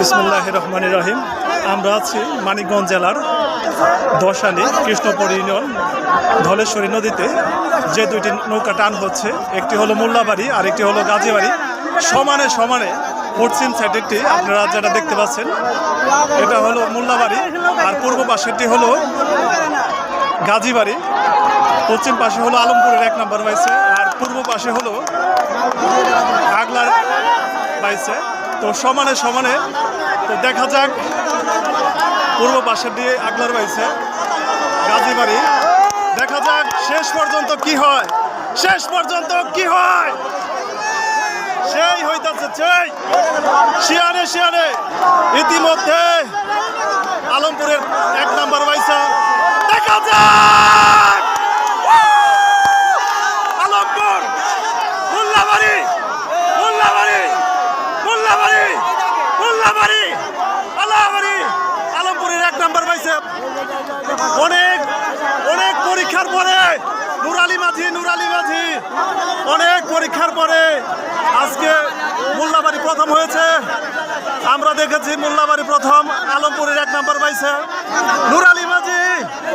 বিসমুল্লাহ রহমান রহিম আমরা আছি মানিকগঞ্জ জেলার দশালি কৃষ্ণপুর ইউনিয়ন, ধলেশ্বরী নদীতে। যে দুইটি নৌকা টান হচ্ছে, একটি হলো মোল্লাবাড়ি আর একটি হলো গাজীবাড়ি। সমানে সমানে পশ্চিম সাইড একটি, আপনারা যেটা দেখতে পাচ্ছেন, এটা হলো মোল্লাবাড়ি, আর পূর্ব পাশেরটি হলো গাজীবাড়ি। পশ্চিম পাশে হলো আলমপুরের এক নম্বর বাইছে আর পূর্ব পাশে হলো আগলার বাইছে তো সমানে সমানে তো দেখা যাক। পূর্ব পাশে দিয়ে আগলার বাইছে গাজীবাড়ি। দেখা যাক শেষ পর্যন্ত কি হয়। শেষ পর্যন্ত কি হয়? সেই হইতাছে, সেই। শিয়ারে শিয়ারে ইতিমধ্যে আলমপুরের এক নম্বর বাইসা দেখা যাক আলমপুর মোল্লাবাড়ি মোল্লাবাড়ি মোল্লাবাড়ি মোল্লাবাড়ি আলমপুরের এক নম্বর পাইছে অনেক অনেক পরীক্ষার পরে নুরালি মাঝি নুরালি মাঝি। অনেক পরীক্ষার পরে আজকে মোল্লাবাড়ি প্রথম হয়েছে। আমরা দেখেছি মোল্লাবাড়ি প্রথম, আলমপুরের এক নম্বর পাইছে নুরালি মাঝি,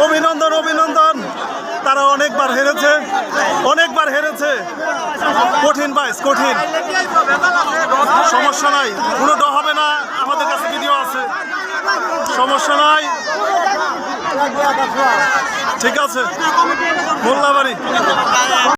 অভিনন্দন অভিনন্দন। তারা অনেকবার হেরেছে। হেরেছে। কঠিন বাইস কঠিন। সমস্যা নাই। কোনো ড হবে না। আমাদের কাছে ভিডিও আছে। সমস্যা নাই। ঠিক আছে। মোল্লাবাড়ি।